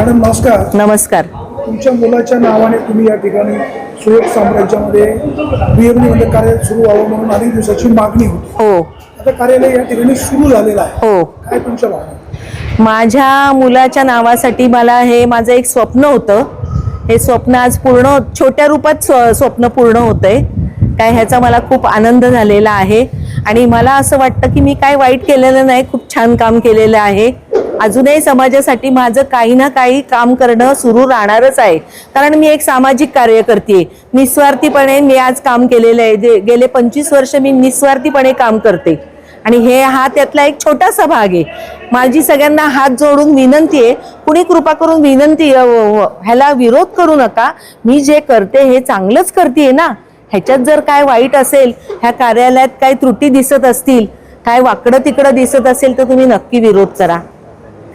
Madam नमस्कार. नमस्कार. तुमच्या मुलाच्या नावाने तुम्ही या ठिकाणी सुयोग साम्राज्यामध्ये बिएमडीमध्ये कार्य सुरू व्हावं म्हणून अनेक दिवसाची मागणी होती. हो. आता कार्यालय या ठिकाणी सुरू झालेलं आहे. हो. काय तुमच्या भावना? माझ्या मुलाच्या नावासाठी मला हे माझं एक स्वप्न होतं. हे स्वप्न आज पूर्ण छोट्या रूपात स्व- स्वप्न पूर्ण होतंय. काय ह्याचा मला खूप आनंद झालेला आहे. आणि मला असं वाटतं की मी काय वाईट केलेलं नाही खूप छान काम केलेलं आहे. अजूनही समाजासाठी माझं काही ना काही काम करणं सुरू राहणारच आहे. कारण मी एक सामाजिक कार्य करते निस्वार्थीपणे मी आज काम केलेलं आहे. जे गेले पंचवीस वर्ष मी निस्वार्थीपणे काम करते. आणि हे हा त्यातला एक छोटासा भाग आहे. माझी सगळ्यांना हात जोडून विनंती आहे. कुणी कृपा करून विनंती ह्याला विरोध करू नका. मी जे करते हे चांगलंच करते ना. ह्याच्यात जर काय वाईट असेल ह्या कार्यालयात काय त्रुटी दिसत असतील काय वाकडं तिकडं दिसत असेल तर तुम्ही नक्की विरोध करा.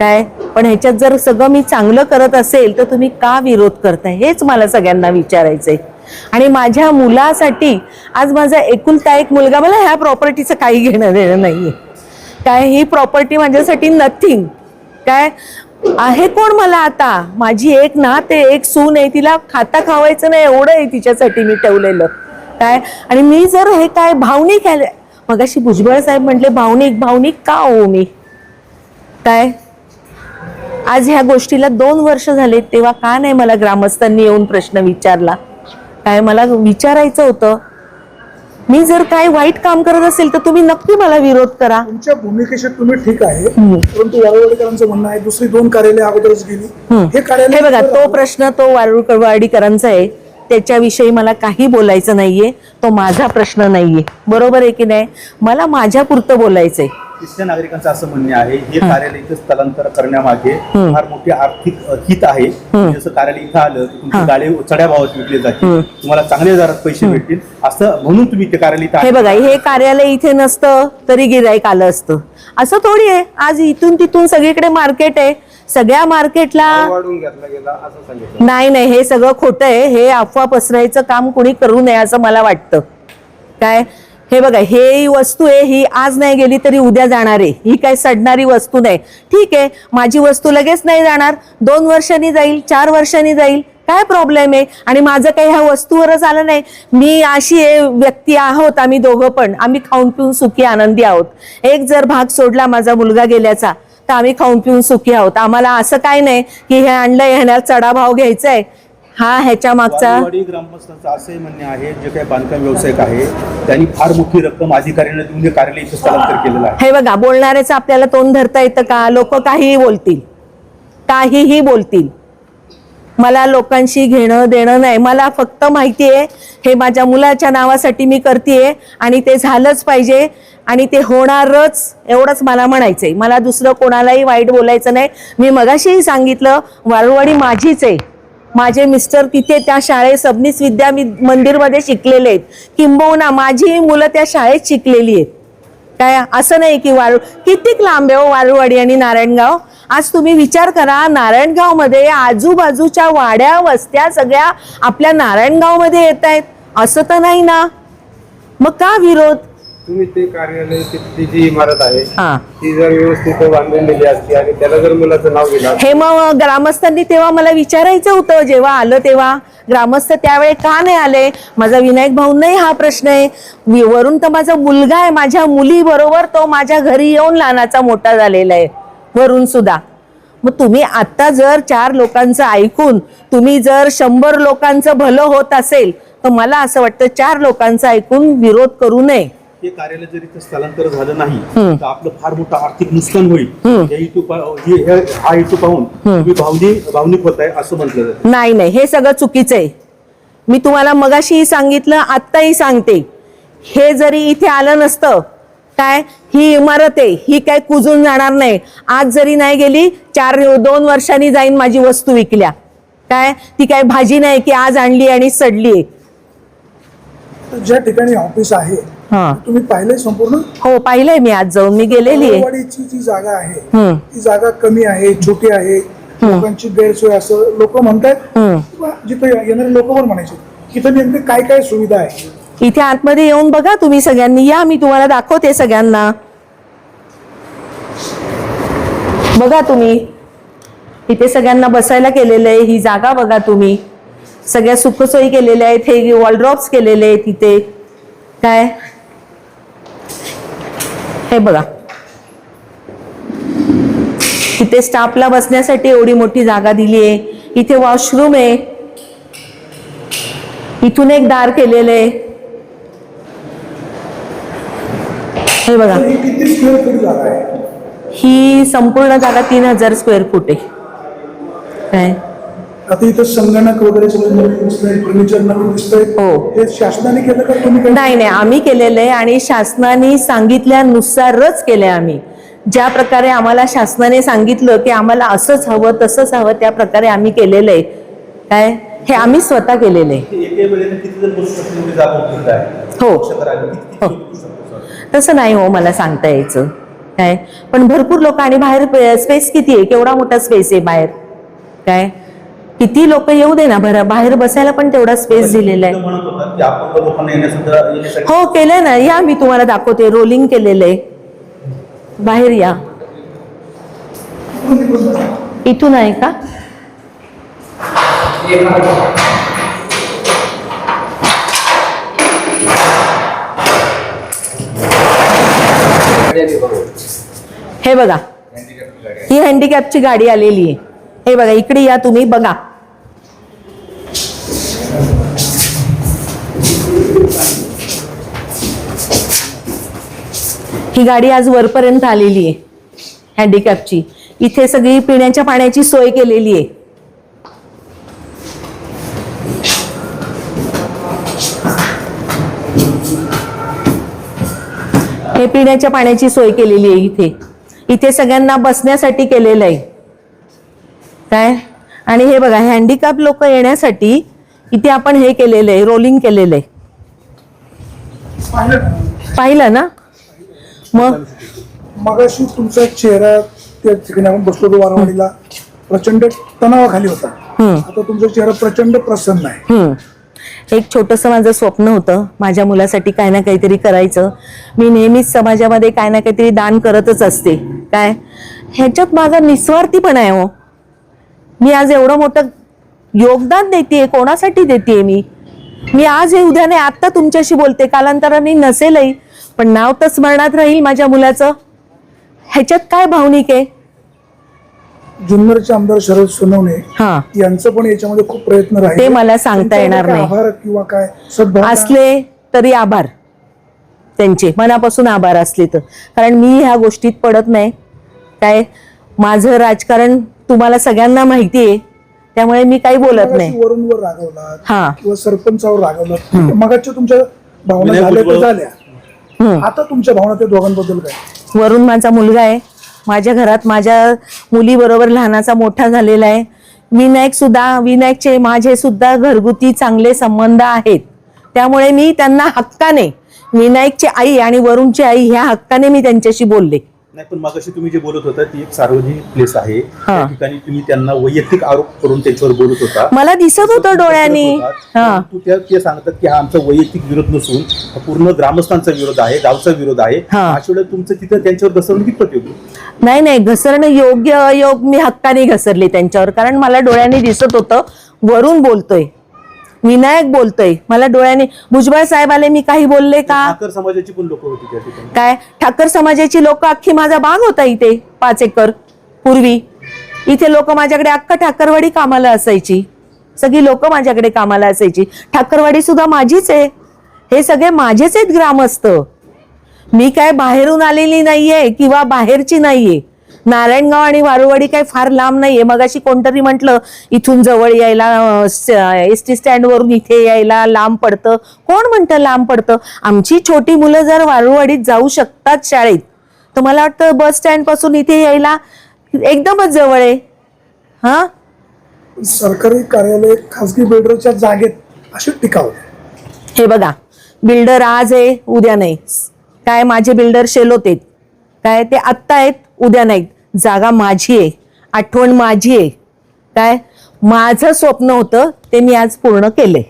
काय? पण ह्याच्यात जर सगळं मी चांगलं करत असेल तर तुम्ही का विरोध करताय? हेच मला सगळ्यांना विचारायचंय. आणि माझ्या मुलासाठी आज माझा एकुलता एक मुलगा मला ह्या प्रॉपर्टीचं काही घेणं देणं नाहीये. काय? ही प्रॉपर्टी माझ्यासाठी नथिंग काय? आहे कोण मला आता? माझी एक ना ते एक सून आहे तिला खाता खावायचं नाही एवढं आहे तिच्यासाठी मी ठेवलेलं. काय? आणि मी जर हे काय भावनिक आहे मगाशी भुजबळ साहेब म्हटले भावनिक भावनिक का हो मी? काय? आज ह्या गोष्टीला दोन वर्ष झाले तेव्हा का नाही मला ग्रामस्थांनी येऊन प्रश्न विचारला? काय मला विचारायचं होतं? मी जर काय वाईट काम करत असेल तर तुम्ही नक्की मला विरोध करा. तुमच्या भूमिकेशी तुम्ही ठीक आहे. परंतु वाळवडेकरांचं म्हणणं आहे दुसरी दोन कार्यालय अगोदरच गेली. हे कार्यालय बघा तो प्रश्न तो वारुकरवाडीकरांचा आहे. त्याच्याविषयी मला काही बोलायचं नाहीये. तो माझा प्रश्न नाहीये. बरोबर आहे की नाही? मला माझ्या पुरतं बोलायचंय. तिथल्या नागरिकांचं असं म्हणणे आहे हे कार्यालय इथं स्थलांतर करण्यामागे फार मोठी आर्थिक हित आहे. जसं कार्यालय इथं आलं की तुमची गाडी चढ्या भावात विकली जाते तुम्हाला चांगल्या दरात पैसे भेटतील. असं म्हणून तुम्ही ते कार्यालय इथं हे. बघा हे कार्यालय इथे नसतं तरी गिराईक आलं असतं. असं थोडी आहे. आज इथून तिथून सगळीकडे मार्केट आहे. सगळ्या मार्केटला वाढून घेतला गेला असं सांगितलं. नाही नाही हे सगळं खोटं आहे. हे अफवा पसरायचं काम कुणी करू नये असं मला वाटतं. काय? हे बघा हे ही वस्तू आहे ही आज नाही गेली तरी उद्या जाणार आहे. ही काय सडणारी वस्तू नाही. ठीक आहे माझी वस्तू लगेच नाही जाणार. दोन वर्षांनी जाईल चार वर्षांनी जाईल. काय प्रॉब्लेम आहे? आणि माझं काही ह्या वस्तूवरच आलं नाही. मी अशी आहे व्यक्ती आहोत आम्ही दोघं पण. आम्ही खाऊन पिऊन सुखी आनंदी आहोत. एक जर भाग सोडला माझा मुलगा गेल्याचा तर आम्ही खाऊन पिऊन सुखी आहोत. आम्हाला असं काय नाही की हे आणलंय ह्याला चढा भाव घ्यायचा आहे हा ह्याच्या मागचा वाडीवाडी ग्रामस्थांचं असंही म्हणणे आहे जे काही बांधकाम व्यावसायिक आहे त्यांनी फार मोठी रक्कम अधिकाऱ्यांना देऊन हे कार्यालय इथं स्थलांतर केलेलं आहे. हे बघा बोलणाऱ्याचं आपल्याला तोंड धरता येतं का? लोक काहीही बोलतील. काहीही बोलतील. मला लोकांशी घेणं देणं नाही. मला फक्त माहिती आहे हे माझ्या मुलाच्या नावासाठी मी करते आणि ते झालंच पाहिजे आणि ते होणारच एवढंच मला म्हणायचंय. मला दुसरं कोणालाही वाईट बोलायचं नाही. मी मगाशीही सांगितलं वाळूवाडी माझीच आहे. माझे मिस्टर तिथे त्या शाळेत सबनीस विद्या मी मंदिरमध्ये शिकलेले आहेत. किंबहुना माझी मुलं त्या शाळेत शिकलेली आहेत. काय? असं नाही की वाळू कितीक लांब आहे हो आणि नारायणगाव? आज तुम्ही विचार करा नारायणगावमध्ये आजूबाजूच्या वाड्या वस्त्या सगळ्या आपल्या नारायणगावमध्ये येत आहेत. असं तर नाही ना? मग का विरोध? तुम्ही ते कार्यालय ती जी इमारत आहे हा. ती जर व्यवस्थित बांधून दिली असती आणि त्याला जर मुलाचं नाव दिलं असतं, हे मग ग्रामस्थांनी तेव्हा मला विचारायचं होतं जेव्हा आलं तेव्हा. ग्रामस्थ त्यावेळी का नाही आले? माझा विनायक भाऊ नाही हा प्रश्न आहे. वि- वरून तर माझा मुलगा आहे माझ्या मुली बरोबर तो माझ्या घरी येऊन लहानाचा मोठा झालेला आहे वरून सुद्धा. मग तुम्ही आता जर चार लोकांचं ऐकून तुम्ही जर शंभर लोकांचं भलं होत असेल तर मला असं वाटतं चार लोकांचं ऐकून विरोध करू नये. हे कार्यालय जर इथं स्थलांतर झालं नाही तर आपलं फार मोठं आर्थिक नुकसान होईल. या हेतू पा- हे- हे- हा हेतू पाहून तुम्ही भावनिक भावनिक होत आहे असं म्हटलं जातं. नाही नाही हे सगळं चुकीचं आहे. मी तुम्हाला मगाशीही सांगितलं आत्ताही सांगते. हे जरी इथे आलं नसतं काय? ही इमारत आहे ही काय कुजून जाणार नाही. आज जरी नाही गेली चार दोन वर्षांनी जाईन माझी वस्तू विकल्या. काय? ती काय भाजी नाही की आज आणली आणि सडली ज्या ठिकाणी ऑफिस आहे हा. तुम्ही पाहिलंय संपूर्ण? हो पाहिलंय मी आज जाऊन. मी गेलेली आहे. जी जागा आहे हम्म. ती जागा कमी आहे छोटी आहे लोकांची गैरसोय असं लोक म्हणतात हम्म. किंवा जिथे येणारे लोक पण म्हणायचे इथं नेमके काय काय सुविधा आहे? इथे आतमध्ये येऊन बघा तुम्ही सगळ्यांनी. या मी तुम्हाला दाखवते सगळ्यांना. बघा तुम्ही. इथे सगळ्यांना बसायला केलेलं आहे. ही जागा बघा तुम्ही. सगळ्या सुखसोयी केलेल्या आहेत. हे वॉलड्रॉप्स केलेले आहेत इथे. काय? हे बघा. इथे स्टाफला बसण्यासाठी एवढी मोठी जागा दिली आहे. इथे वॉशरूम आहे. इथून एक दार केलेलं आहे. हे बघा. ही ही संपूर्ण जागा तीन हजार स्क्वेअर फूट आहे. काय? आता इथं संगणक वगैरे फर्निचर नवीन दिसतंय हो. हे शासनाने केलं का तुम्ही काय नाही नाही आम्ही केलेलं आहे आणि शासनाने सांगितल्यानुसारच केलंय आम्ही. ज्या प्रकारे आम्हाला शासनाने सांगितलं की आम्हाला असंच हवं तसंच हवं त्या प्रकारे आम्ही केलेलं आहे. काय? हे आम्ही स्वतः केलेलं आहे. एके वेळेला किती जण बसू शकतील एवढी जागा उपलब्ध आहे? हो. लक्ष करा, किती किती हो. लोक बसू शकतो, सर? तसं नाही हो मला सांगता यायचं. काय? पण भरपूर लोक आणि बाहेर स्पेस किती आहे? केवढा मोठा स्पेस आहे बाहेर? काय? किती लोक येऊ दे ना बरं बाहेर बसायला पण तेवढा स्पेस दिलेला आहे. हो केलंय ना. या मी तुम्हाला दाखवते. रोलिंग केलेलं आहे बाहेर या. इथून आहे का? हे बघा. ही हँडिकॅपची गाडी आलेली आहे. हे बघा इकडे या तुम्ही बघा. ही गाडी आज वरपर्यंत आलेली आहे. हँडिकॅपची इथे सगळी पिण्याच्या पाण्याची सोय केलेली आहे. हे पिण्याच्या पाण्याची सोय केलेली आहे इथे. इथे सगळ्यांना बसण्यासाठी केलेलं आहे. काय? आणि हे बघा हँडिकॅप लोक येण्यासाठी इथे आपण हे केलेलं आहे रोलिंग केलेलं आहे. पाहिलं ना? मग? मगाशी तुमचा चेहरा त्या ठिकाणी आपण बसलो होतो वारवाडीला प्रचंड तणावाखाली होता. आता तुमचा चेहरा प्रचंड प्रसन्न आहे. एक छोटंसं माझं स्वप्न होतं. माझ्या मुलासाठी काय ना काहीतरी करायचं. मी नेहमीच समाजामध्ये काय ना काहीतरी दान करतच असते. काय? ह्याच्यात माझा निस्वार्थीपणा आहे हो. मी आज एवढं मोठं योगदान देते कोणासाठी देते मी? मी आज हे उद्या नाही आत्ता तुमच्याशी बोलते. कालांतराने नसेलही पण नाव तर स्मरणात राहील माझ्या मुलाचं. ह्याच्यात काय भावनिक आहे? जुन्नरचे आमदार शरद सोनवणे हा. यांचं पण याच्यामध्ये खूप प्रयत्न राहील. ते मला सांगता येणार नाही. आभार किंवा काय? असले तरी आभार. त्यांचे. मनापासून आभार असले तर. कारण मी ह्या गोष्टीत पडत नाही. काय? माझं राजकारण तुम्हाला सगळ्यांना माहिती आहे. त्यामुळे मी काही बोलत नाही. मगाशी वरूनवर रागवला हा. किंवा सरपंचावर रागवलं मगाच्या तुमच्या भावना विनय झाल्या. झाल्या. हम्म. आता तुमच्या भावना त्या दोघांबद्दल काय? वरून माझा मुलगा आहे. माझ्या घरात माझ्या मुलीबरोबर लहानाचा मोठा झालेला आहे. विनायक सुद्धा विनायकचे माझे सुद्धा घरगुती चांगले संबंध आहेत. त्यामुळे मी त्यांना हक्काने विनायकची आई आणि वरुणची आई ह्या हक्काने मी त्यांच्याशी बोलले. नाही पण मगाशी तुम्ही जे बोलत होता ती एक सार्वजनिक प्लेस आहे. त्या ठिकाणी तुम्ही त्यांना वैयक्तिक आरोप करून त्यांच्यावर बोलत होता. मला दिसत होतं डोळ्यांनी. हा. तू त्या ते सांगतात की हा आमचा वैयक्तिक विरोध नसून हा पूर्ण ग्रामस्थांचा विरोध आहे गावचा विरोध आहे. हा. अशा वेळेला तुमचं तिथं त्यांच्यावर घसरण कितपत योग्य नाही नाही घसरणं योग्य अयोग मी हक्काने घसरले त्यांच्यावर कारण मला डोळ्यांनी दिसत होतं वरून बोलतोय. विनायक बोलतोय. मला डोळ्याने भुजबळ साहेब आले मी काही बोलले का? ठाकर समाजाची पण लोक होती त्या ठिकाणी. काय? ठाकर समाजाची लोक अख्खी माझा बाग होता इथे पाच एकर पूर्वी. इथे लोक माझ्याकडे अख्खा ठाकरवाडी कामाला असायची. सगळी लोक माझ्याकडे कामाला असायची. ठाकरवाडी सुद्धा माझीच आहे. हे सगळे माझेच आहेत ग्रामस्थ. मी काय बाहेरून आलेली नाहीये किंवा बाहेरची नाहीये. नारायणगाव आणि वारुवाडी काय फार लांब नाहीये. मगाशी कोणतरी म्हटलं इथून जवळ यायला एस टी स्टँडवरून इथे यायला लांब पडतं. कोण म्हणतं लांब पडतं? आमची छोटी मुलं जर वारुवाडीत जाऊ शकतात शाळेत तर मला वाटतं बस स्टँडपासून इथे यायला एकदमच जवळ आहे. हा? सरकारी कार्यालय खासगी बिल्डरच्या जागेत अशी टिकाव हे बघा बिल्डर आज आहे उद्या नाही. काय माझे बिल्डर शेलोत आहेत. काय ते आत्ता आहेत उद्या नाहीत. जागा माझी आहे आठवण माझी आहे. काय? माझं स्वप्न होतं ते मी आज पूर्ण केले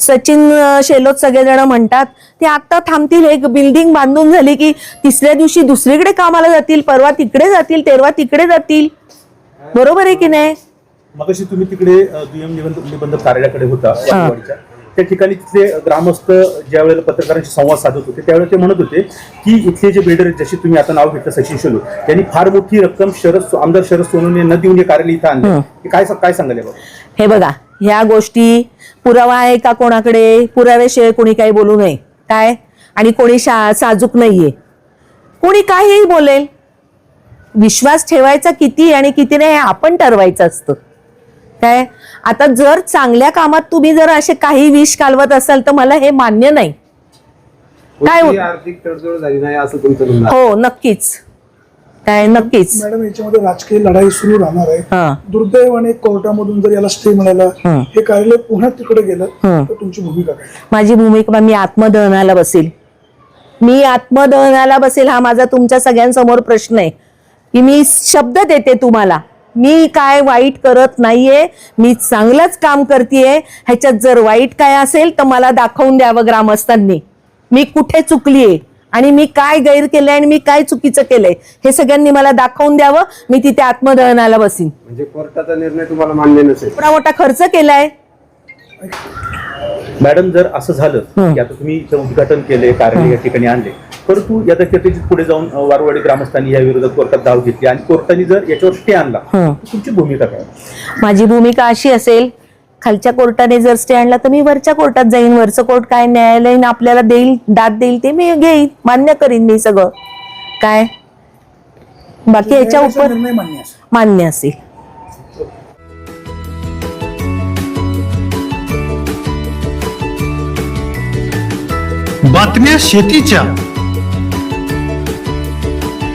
सचिन शेलोत सगळेजण म्हणतात ते आत्ता थांबतील एक बिल्डिंग बांधून झाली की तिसऱ्या दिवशी दुसरीकडे कामाला जातील परवा तिकडे जातील तेरवा तिकडे जातील. बरोबर आहे की नाही? मगाशी तुम्ही तिकडे निबंध निबंधक कार्यालयाकडे होता त्या ठिकाणी तिथले ग्रामस्थ ज्या वेळेला पत्रकारांशी संवाद साधत होते त्यावेळेला ते म्हणत होते की इथले जे बिल्डर जसे तुम्ही आता नाव घेतलं सचिन शेलू यांनी फार मोठी रक्कम शरद आमदार शरद सोनवणे न देऊन हे कार्यालय इथं आणलं. हे. काय काय सांगाल? हे बघा ह्या गोष्टी पुरावा आहे का कोणाकडे? पुराव्याशिवाय कोणी काही बोलू नये. काय? आणि कोणी शा साजूक नाहीये. कोणी काहीही बोलेल. विश्वास ठेवायचा किती आणि किती नाही हे आपण ठरवायचं असतं. काय आता जर चांगल्या कामात तुम्ही जर असे काही विष कालवत असाल तर मला हे मान्य नाही. काय हो- आर्थिक तडजोड झाली नाही असं तुमचं. हो नक्कीच. काय नक्कीच. मॅडम याच्यामध्ये राजकीय लढाई सुरू राहणार आहे. हा. दुर्दैवाने कोर्टामधून जर याला स्टे मिळाला हं. कार्यालय पुन्हा तिकडे गेलं. तर तुमची भूमिका काय? माझी भूमिका मी आत्मदहनाला बसेल. मी आत्मदहनाला बसेल हा माझा तुमच्या सगळ्यांसमोर प्रश्न आहे. की मी शब्द देते तुम्हाला. मी काय वाईट करत नाहीये मी चांगलंच काम करतेय ह्याच्यात जर वाईट काय असेल तर मला दाखवून द्यावं ग्रामस्थांनी. मी कुठे चुकलीये आणि मी काय गैर केलंय आणि मी काय चुकीचं केलंय हे सगळ्यांनी मला दाखवून द्यावं मी तिथे आत्मदहनाला बसीन. म्हणजे कोर्टाचा निर्णय तुम्हाला मान्य नसेल. एवढा मोठा खर्च केलाय. मॅडम जर असं झालं की आता तुम्ही इथं उद्घाटन केले कार्यालय या ठिकाणी आणले परंतु या कदाचित पुढे जाऊन वारवाडी ग्रामस्थांनी या विरोधात कोर्टात धाव घेतली आणि कोर्टाने जर याच्यावर स्टे आणला. तर तुमची भूमिका काय? माझी भूमिका अशी असेल खालच्या कोर्टाने जर स्टे आणला तर मी वरच्या कोर्टात जाईन. वरचं कोर्ट काय न्यायालयीन आपल्याला देईल दाद देईल ते मी घेईन. मान्य करीन मी सगळं. काय? बाकी याच्या उपर निर्णय मान्य असेल. मान्य असेल. बातम्या शेतीच्या.